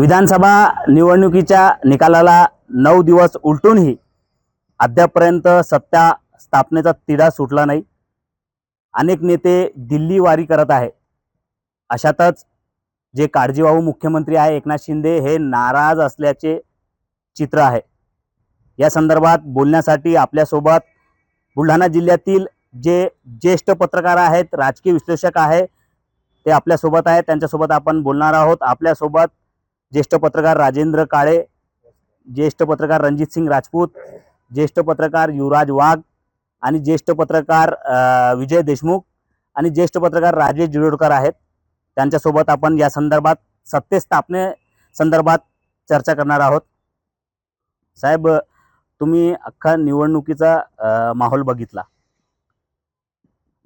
विधानसभा निवडणुकीच्या निकालाला नऊ दिवस उलटूनही अद्यापपर्यंत सत्ता स्थापनेचा तिढा सुटला नाही. अनेक नेते दिल्ली वारी करत आहे अशातच जे काळजीवाहू मुख्यमंत्री आहे एकनाथ शिंदे हे नाराज असल्याचे चित्र आहे. या संदर्भात बोलण्यासाठी आपल्यासोबत बुलढाणा जिल्ह्यातील जे ज्येष्ठ पत्रकार आहेत राजकीय विश्लेषक आहे ते आपल्यासोबत आहेत. त्यांच्यासोबत आपण बोलणार आहोत. आपल्यासोबत ज्येष्ठ पत्रकार राजेंद्र काळे ज्येष्ठ पत्रकार रणजित सिंग राजपूत ज्येष्ठ पत्रकार युवराज वाघ आणि ज्येष्ठ पत्रकार विजय देशमुख आणि ज्येष्ठ पत्रकार राजेश जिरोडकर आहेत. त्यांच्यासोबत आपण या संदर्भात सत्ते स्थापने संदर्भात चर्चा करणार आहोत. साहेब तुम्ही अख्खा निवडणुकीचा माहोल बघितला.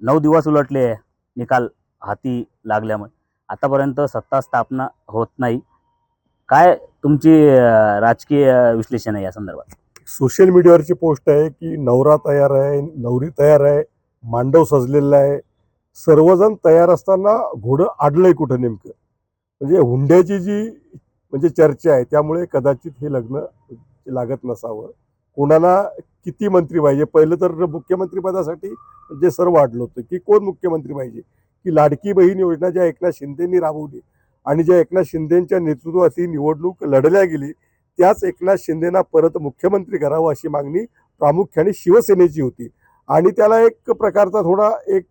नऊ दिवस उलटले निकाल हाती लागल्यामुळे. आतापर्यंत सत्ता स्थापना होत नाही. काय तुमची राजकीय विश्लेषण आहे या संदर्भात? सोशल मीडियावरची पोस्ट आहे की नवरा तयार आहे नवरी तयार आहे मांडव सजलेला आहे. सर्वजण तयार असताना घोडं आडलंय कुठं नेमकं? म्हणजे हुंड्याची जी म्हणजे चर्चा आहे त्यामुळे कदाचित हे लग्न लागत नसावं. कोणाला किती मंत्री पाहिजे? पहिलं तर मुख्यमंत्रीपदासाठी जे सर्व आडलं होतं की कोण मुख्यमंत्री पाहिजे? की लाडकी बहीण योजना ज्या एकनाथ शिंदेनी राबवली. आणि ज्या एकनाथ शिंदेच्या नेतृत्वात ही निवडणूक लढल्या गेली त्याच एकनाथ शिंदेना परत मुख्यमंत्री करावं अशी मागणी प्रामुख्याने शिवसेनेची होती. आणि त्याला एक प्रकारचा थोडा एक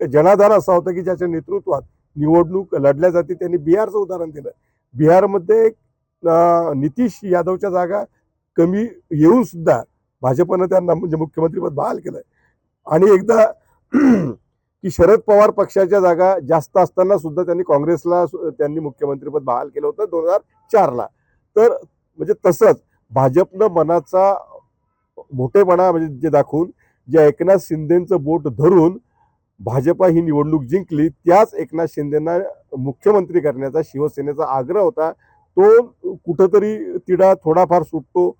जनाधार असा होता की ज्याच्या नेतृत्वात निवडणूक लढल्या जाते. त्यांनी बिहारचं उदाहरण दिलं. बिहारमध्ये नितीश यादवच्या जागा कमी येऊन सुद्धा भाजपनं त्यांना म्हणजे मुख्यमंत्रीपद बहाल केलं. आणि एकदा की शरद पवार पक्षाच्या जागा जास्त असताना सुद्धा त्यांनी काँग्रेसला सु- त्यांनी मुख्यमंत्रीपद बहाल केलं होतं दोन हजार चारला. तर म्हणजे तसंच भाजपनं मनाचा मोठेपणा म्हणजे जे दाखवून जे एकनाथ शिंदेचं बोट धरून भाजपा ही निवडणूक जिंकली त्याच एकनाथ शिंदेना मुख्यमंत्री करण्याचा शिवसेनेचा आग्रह होता. तो कुठंतरी तिढा थोडाफार सुटतो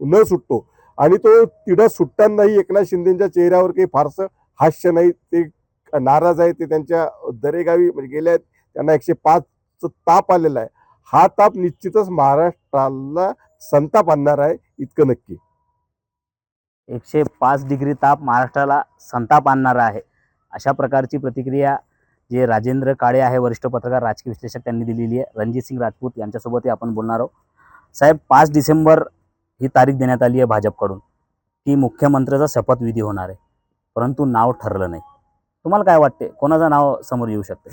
न सुटतो. आणि तो तिढा सुटतानाही एकनाथ शिंदेच्या चेहऱ्यावर काही फारसं हास्य नाही ते नाराज आहे ते त्यांच्या दरेगावी म्हणजे गेले आहेत. त्यांना एकशे पाच ताप आलेला आहे. हा ताप निश्चितच महाराष्ट्राला संताप आणणार आहे इतकं नक्की. एकशे पाच डिग्री ताप महाराष्ट्राला संताप आणणारा आहे. अशा प्रकारची प्रतिक्रिया जे राजेंद्र काळे आहे वरिष्ठ पत्रकार राजकीय विश्लेषक त्यांनी दिलेली आहे. रणजित सिंग राजपूत यांच्यासोबतही आपण बोलणार आहोत. साहेब पाच डिसेंबर ही तारीख देण्यात आली आहे भाजपकडून. की मुख्यमंत्र्याचा शपथविधी होणार आहे. परंतु नाव ठरलं नाही. तुम्हाला काय वाटते? कोणाचं नाव समोर येऊ शकते?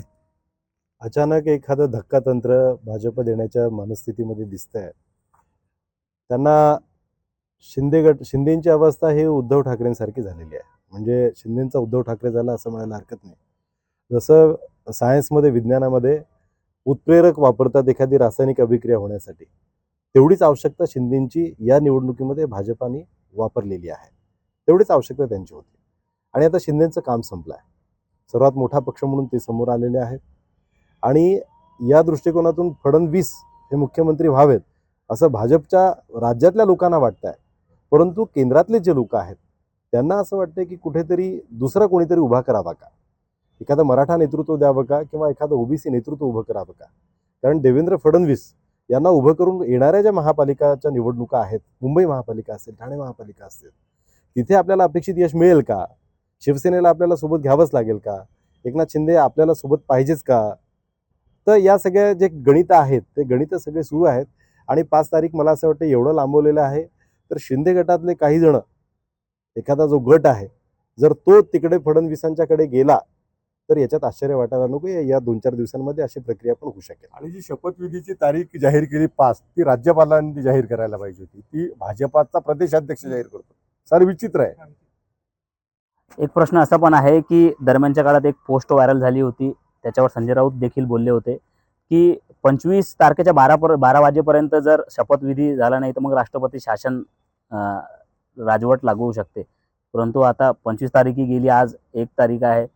अचानक एखादं धक्का तंत्र भाजप देण्याच्या मनस्थितीमध्ये दिसतंय. त्यांना शिंदे गट शिंदेची अवस्था ही उद्धव ठाकरेंसारखी झालेली आहे. म्हणजे शिंदेचा उद्धव ठाकरे झाला असं म्हणायला हरकत नाही. जसं सायन्समध्ये विज्ञानामध्ये उत्प्रेरक वापरतात एखादी रासायनिक अभिक्रिया होण्यासाठी तेवढीच आवश्यकता शिंदेची या निवडणुकीमध्ये भाजपाने वापरलेली आहे. तेवढीच आवश्यकता त्यांची होती. आणि आता शिंदेचं काम संपलं आहे सर्वात मोठा पक्ष म्हणून ते समोर आलेले आहेत. आणि या दृष्टिकोनातून फडणवीस हे मुख्यमंत्री व्हावेत असं भाजपच्या राज्यातल्या लोकांना वाटतं आहे परंतु केंद्रातले जे लोक आहेत त्यांना असं वाटतं की कुठेतरी दुसरा कोणीतरी उभा करावा का? एखादं मराठा नेतृत्व द्यावं का किंवा एखादं ओबीसी नेतृत्व उभं करावं का? कारण देवेंद्र फडणवीस यांना उभं करून येणाऱ्या ज्या महापालिकाच्या निवडणुका आहेत मुंबई महापालिका असेल ठाणे महापालिका असेल तिथे आपल्याला अपेक्षित यश मिळेल का? शिवसेनेला आपल्याला सोबत घ्यावंच लागेल का? एकनाथ शिंदे आपल्याला सोबत पाहिजेच का? तर या सगळ्या जे गणित आहेत ते गणित सगळे सुरू आहेत आणि पाच तारीख मला असं वाटतं एवढं लांबवलेलं आहे. तर शिंदे गटातले काही जण एखादा जो गट आहे जर तो तिकडे फडणवीसांच्याकडे गेला तर याच्यात आश्चर्य वाटायला नको. या- दोन चार दिवसांमध्ये अशी प्रक्रिया पण होऊ शकेल. आणि जी शपथविधीची तारीख जाहीर केली पाच ती राज्यपालांनी जाहीर करायला पाहिजे होती. ती भाजपाचा प्रदेशाध्यक्ष जाहीर करतो. सर विचित्र आहे. एक प्रश्न असा पण आहे की दरम्यानच्या काळात एक पोस्ट व्हायरल झाली होती त्याच्यावर संजय राऊत देखील बोलले होते की पंचवीस तारखेच्या बारा पर बारा वाजेपर्यंत जर शपथविधी झाला नाही तर मग राष्ट्रपती शासन राजवट लागू होऊ शकते. परंतु आता पंचवीस तारीखी गेली आज एक तारीख आहे.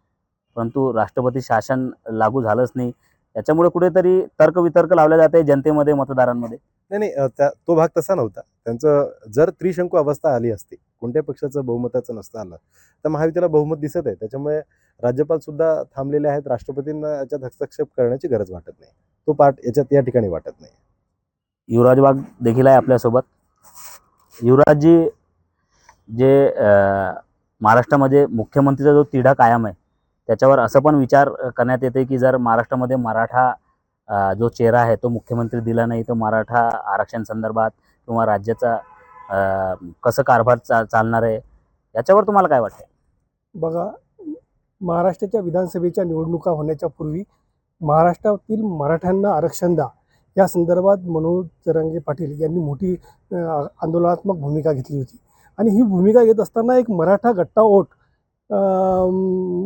परंतु राष्ट्रपती शासन लागू झालंच नाही. त्याच्यामुळे कुठेतरी तर्कवितर्क लावले जाते जनतेमध्ये मतदारांमध्ये. नाही नाही त्या तो भाग तसा नव्हता. त्यांचं जर त्रिशंकू अवस्था आली असती कोणत्या पक्षाचं बहुमताचं नसतं आलं. तर महायुतीला बहुमत दिसत आहे. त्याच्यामुळे राज्यपाल सुद्धा थांबलेले आहेत. राष्ट्रपतींना याच्यात हस्तक्षेप करण्याची गरज वाटत नाही. तो पार्ट याच्यात या ठिकाणी वाटत नाही. युवराज वाघ देखील आहे आपल्यासोबत. युवराजजी जे महाराष्ट्रामध्ये मुख्यमंत्रीचा जो तिढा कायम आहे त्याच्यावर असं पण विचार करण्यात येते की जर महाराष्ट्रामध्ये मराठा जो चेहरा आहे तो मुख्यमंत्री दिला नाही तर मराठा आरक्षण संदर्भात किंवा राज्याचा कसं कारभार चा चालणार आहे? याच्यावर तुम्हाला काय वाटतं बघा महाराष्ट्राच्या विधानसभेच्या निवडणुका होण्याच्या पूर्वी महाराष्ट्रातील मराठ्यांना आरक्षण द्या. या संदर्भात मनोज जरांगे पाटील यांनी मोठी आंदोलनात्मक भूमिका घेतली होती. आणि ही भूमिका घेत असताना एक मराठा गट्टा ओट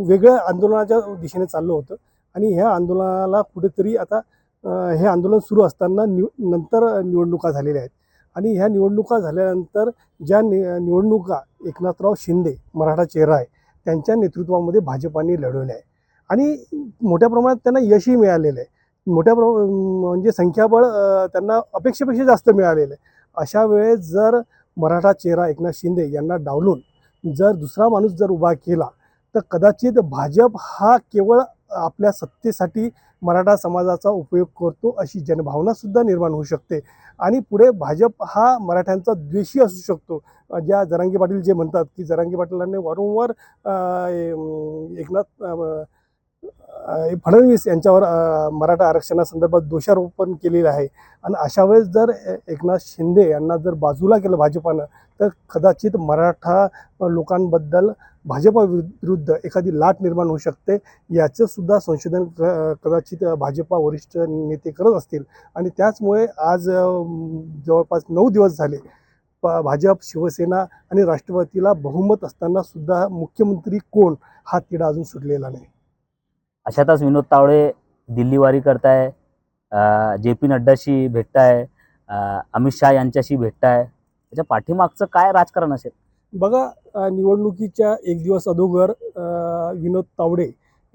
वेगळ्या आंदोलनाच्या दिशेने चाललं होतं. आणि ह्या आंदोलनाला कुठेतरी आता हे आंदोलन सुरू असताना निव नंतर निवडणुका झालेल्या आहेत. आणि ह्या निवडणुका झाल्यानंतर ज्या नि निवडणुका एकनाथराव शिंदे मराठा चेहरा आहे त्यांच्या नेतृत्वामध्ये भाजपाने लढवल्या आहे. आणि मोठ्या प्रमाणात त्यांना यशही मिळालेलं आहे. मोठ्या प्र म्हणजे संख्याबळ त्यांना अपेक्षेपेक्षा जास्त मिळालेलं आहे. अशा वेळेस जर मराठा चेहरा एकनाथ शिंदे यांना डावलून जर दुसरा माणूस जर उभा केला तर कदाचित भाजप हा केवळ आपल्या सत्तेसाठी मराठा समाजाचा उपयोग करतो अशी जनभावनासुद्धा निर्माण होऊ शकते. आणि पुढे भाजप हा मराठ्यांचा द्वेषी असू शकतो. ज्या जरांगी पाटील जे म्हणतात की जरांगी पाटीलांनी वारंवार ए- एकनाथ फडणवीस यांच्यावर मराठा आरक्षणासंदर्भात दोषारोपण केलेलं आहे. आणि अशा वेळेस जर एकनाथ शिंदे यांना जर बाजूला केलं भाजपानं तर कदाचित मराठा लोकांबद्दल भाजपा विरुद्ध एखादी लाट निर्माण होऊ शकते याचं सुद्धा संशोधन क- कदाचित भाजपा वरिष्ठ नेते करत असतील. आणि त्याचमुळे आज जवळपास नऊ दिवस झाले प- भाजप शिवसेना आणि राष्ट्रवादीला बहुमत असताना सुद्धा मुख्यमंत्री कोण हा तिढा अजून सुटलेला नाही. अशातच विनोद तावडे दिल्लीवारी करताय जे पी नड्डाशी भेटताय अमित शहा यांच्याशी भेटताय. त्याच्या पाठीमागचं काय राजकारण असेल? बघा निवडणुकीच्या एक दिवस अगोदर विनोद तावडे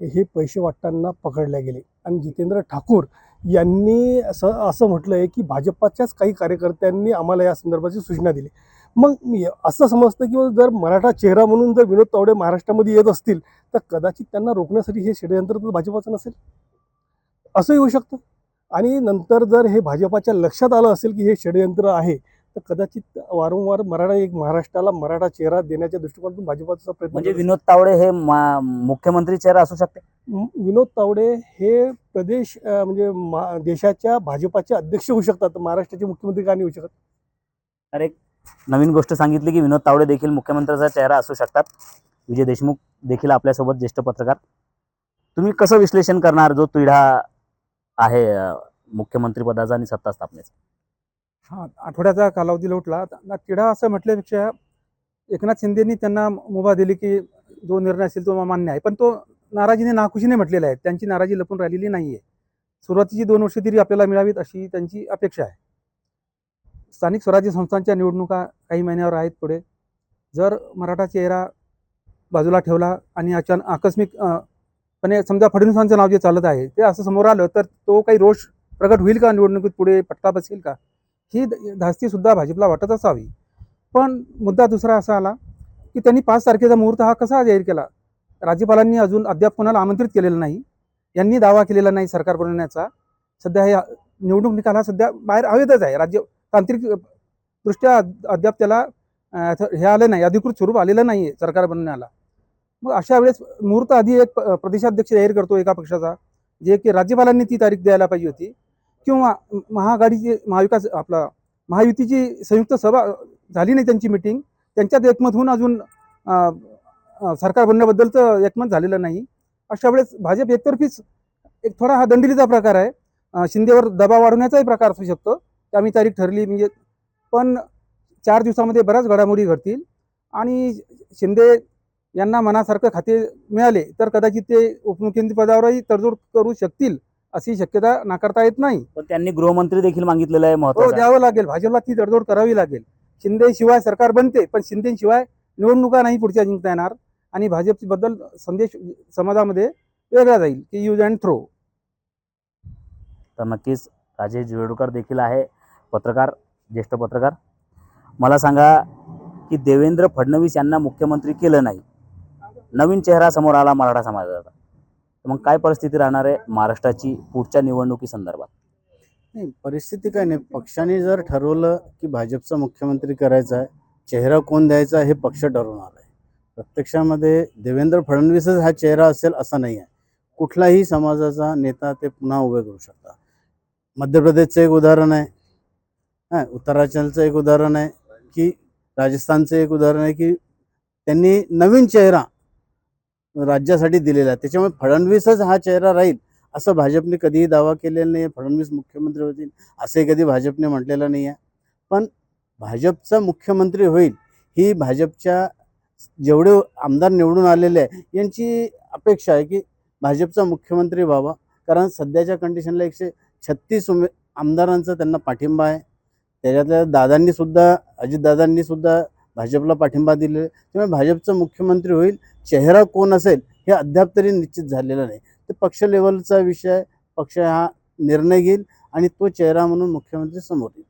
हे पैसे वाटताना पकडले गेले. आणि जितेंद्र ठाकूर यांनी असं असं म्हटलं आहे की भाजपाच्याच काही कार्यकर्त्यांनी आम्हाला या संदर्भाची सूचना दिली. मग मी असं समजतं की जर मराठा चेहरा म्हणून जर विनोद तावडे महाराष्ट्रामध्ये येत असतील तर कदाचित त्यांना रोखण्यासाठी हे षडयंत्र तर भाजपाचं नसेल? असंही होऊ शकतं. आणि नंतर जर हे भाजपाच्या लक्षात आलं असेल की हे षडयंत्र आहे तर कदाचित वारंवार मराठा एक महाराष्ट्राला मराठा चेहरा देण्याच्या दृष्टिकोनातून भाजपाचा प्रयत्न म्हणजे विनोद तावडे हे मुख्यमंत्री चेहरा असू शकते? विनोद तावडे हे प्रदेश म्हणजे देशाच्या भाजपाचे अध्यक्ष होऊ शकतात महाराष्ट्राचे मुख्यमंत्री का नाही होऊ शकत? एक नवीन गोष्ट सांगितली की विनोद तावडे देखील मुख्यमंत्र्याचा चेहरा असू शकतात. विजय देशमुख देखील आपल्यासोबत ज्येष्ठ पत्रकार. तुम्ही कसं विश्लेषण करणार जो तिढा आहे मुख्यमंत्रीपदाचा आणि सत्ता स्थापनेचा? हा आठवड्याचा कालावधी लोटला. त्यांना तिढा असं म्हटल्यापेक्षा एकनाथ शिंदेनी त्यांना मुभा दिली की जो निर्णय असेल तो मान्य आहे. पण तो नाराजीने नाखुशीने म्हटलेला आहे. त्यांची नाराजी लपून राहिलेली नाही आहे सुरुवातीची दोन वर्ष तरी आपल्याला मिळावीत अशी त्यांची अपेक्षा आहे. स्थानिक स्वराज्य संस्थांच्या निवडणुका काही महिन्यावर आहेत पुढे. जर मराठा चेहरा बाजूला ठेवला आणि अचानक आकस्मिक पणे समजा फडणवीसांचं नाव जे चालत आहे ते असं समोर आलं तर तो काही रोष प्रकट होईल का? निवडणुकीत पुढे पटका बसेल का? ही ध- भाजपला वाटत असावी. पण मुद्दा दुसरा असा आला की त्यांनी पाच तारखेचा मुहूर्त हा कसा जाहीर केला? राज्यपालांनी अजून अद्याप कोणाला आमंत्रित केलेलं नाही. यांनी दावा केलेला नाही सरकार बनवण्याचा. सध्या हे निवडणूक निकाल हा सध्या बाहेर हवेतच आहे. राज्य तांत्रिक दृष्ट्या अद्याप त्याला हे आलं नाही. अधिकृत स्वरूप आलेलं नाही आहे सरकार बनवण्याला. मग अशा वेळेस मुहूर्त आधी एक प्रदेशाध्यक्ष जाहीर करतो एका पक्षाचा जे की राज्यपालांनी ती तारीख द्यायला पाहिजे होती. किंवा महाआघाडीची महाविकास आपला महायुतीची संयुक्त सभा झाली नाही त्यांची मिटिंग त्यांच्यात एकमत होऊन अजून सरकार बनण्याबद्दलचं एकमत झालेलं नाही. अशा वेळेस भाजप एकतर्फीच एक थोडा हा दंडिलीचा प्रकार आहे. शिंदेवर दबाव वाढवण्याचाही प्रकार असू शकतो. की तारीख ठरली म्हणजे पण चार दिवसामध्ये बऱ्याच घडामोडी घडतील. आणि शिंदे यांना मनासारखं खाते मिळाले तर कदाचित ते उपमुख्यमंत्रीपदावरही तडजोड करू शकतील. अशी शक्यता नाकारता येत नाही. पण त्यांनी गृहमंत्री देखील मागितलेलं आहे हो महत्वाचं. द्यावं लागेल. भाजपला ती तडजोड करावी लागेल. शिंदे शिवाय सरकार बनते पण शिंदेशिवाय निवडणुका नाही पुढच्या जिंकता येणार. आणि भाजपबद्दल संदेश समाजामध्ये वेगळा जाईल की यूज अँड थ्रो तर नक्कीच राजेश वेडूकर देखील आहे पत्रकार ज्येष्ठ पत्रकार. मला सांगा की देवेंद्र फडणवीस यांना मुख्यमंत्री केलं नाही. नवीन चेहरा समोर आला मराठा समाजाचा. मग काय परिस्थिती राहणार आहे महाराष्ट्राची पुढच्या निवडणुकी संदर्भात नाही परिस्थिती काय नाही. पक्षाने जर ठरवलं की भाजपचा मुख्यमंत्री करायचा आहे चेहरा कोण द्यायचा हे पक्ष ठरवणार आहे. प्रत्यक्षामध्ये देवेंद्र फडणवीसच हा चेहरा असेल असं नाही आहे. कुठलाही समाजाचा नेता ते पुन्हा उभे करू शकता मध्य प्रदेशचं एक उदाहरण आहे. हां उत्तराखंडचं एक उदाहरण आहे की राजस्थानचं एक उदाहरण आहे की त्यांनी नवीन चेहरा राज्यासाठी दिलेला आहे. त्याच्यामुळे फडणवीसच हा चेहरा राहील असं भाजपने कधीही दावा केलेला नाही आहे फडणवीस मुख्यमंत्री होतील असंही कधी भाजपने म्हटलेलं नाही आहे पण भाजपचा मुख्यमंत्री होईल ही भाजपच्या जेवढे आमदार निवडून आलेले आहे यांची अपेक्षा आहे की भाजपचा मुख्यमंत्री व्हावा. कारण सध्याच्या कंडिशनला एकशे छत्तीस उमे आमदारांचा त्यांना पाठिंबा आहे. त्याच्यातल्या दादांनीसुद्धा अजितदादांनीसुद्धा भाजपला पाठिंबा दिलेला आहे. त्यामुळे भाजपचा मुख्यमंत्री होईल चेहरा कोण असेल हे अद्याप तरी निश्चित झालेलं नाही. ते पक्ष लेवलचा विषय पक्ष हा निर्णय घेईल आणि तो चेहरा म्हणून मुख्यमंत्री समोर येईल.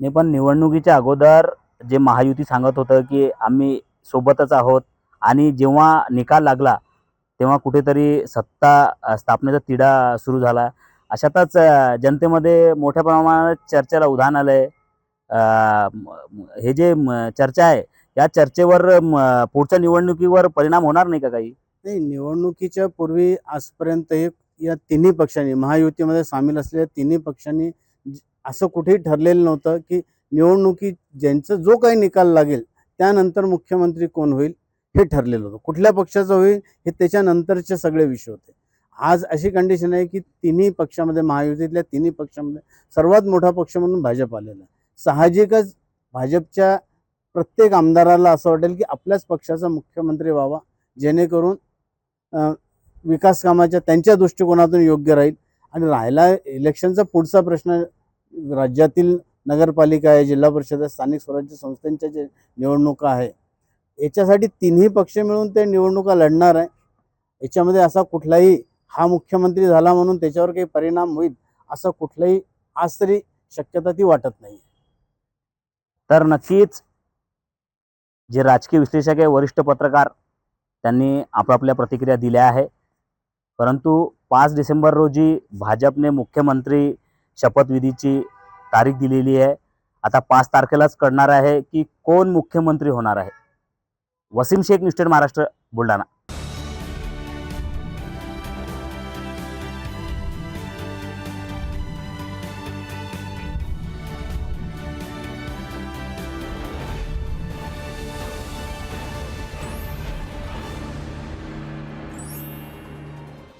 नाही पण निवडणुकीच्या अगोदर जे महायुती सांगत होतं की आम्ही सोबतच आहोत आणि जेव्हा निकाल लागला तेव्हा कुठेतरी सत्ता स्थापनेचा तिढा सुरू झाला. अशातच जनतेमध्ये मोठ्या प्रमाणात चर्चेला उधाण आलं आहे हे जे चर्चा आहे या चर्चेवर पुढच्या निवडणुकीवर परिणाम होणार नाही का काही? नाही निवडणुकीच्या पूर्वी आजपर्यंत एक या तिन्ही पक्षांनी महायुतीमध्ये सामील असलेल्या तिन्ही पक्षांनी असं कुठेही ठरलेलं नव्हतं की निवडणुकी ज्यांचं जो काही निकाल लागेल त्यानंतर मुख्यमंत्री कोण होईल हे ठरलेलं होतं. कुठल्या पक्षाचं होईल हे त्याच्यानंतरचे सगळे विषय होते. आज अशी कंडिशन आहे की तिन्ही पक्षामध्ये महायुतीतल्या तिन्ही पक्षामध्ये सर्वात मोठा पक्ष म्हणून भाजप आलेला आहे. साहजिकच भाजपच्या प्रत्येक आमदाराला असं वाटेल की आपल्याच पक्षाचा मुख्यमंत्री व्हावा जेणेकरून विकास कामाच्या त्यांच्या दृष्टिकोनातून योग्य राहील. आणि राहिला इलेक्शनचा पुढचा प्रश्न राज्यातील नगरपालिका आहे जिल्हा परिषद आहे स्थानिक स्वराज्य संस्थांच्या जे निवडणुका आहे याच्यासाठी तिन्ही पक्ष मिळून ते निवडणुका लढणार आहे. याच्यामध्ये असा कुठलाही हा मुख्यमंत्री झाला म्हणून त्याच्यावर काही परिणाम होईल असं कुठलाही आज तरी शक्यता ती वाटत नाही तर नक्कीच जे राजकीय विश्लेषक आहे वरिष्ठ पत्रकार त्यांनी आपापल्या प्रतिक्रिया दिल्या आहे परंतु पाच डिसेंबर रोजी भाजपने मुख्यमंत्री शपथविधीची तारीख दिलेली आहे. आता पाच तारखेलाच कळणार आहे की कोण मुख्यमंत्री होणार आहे. वसीम शेख निष्ठेड महाराष्ट्र बुलढाणा.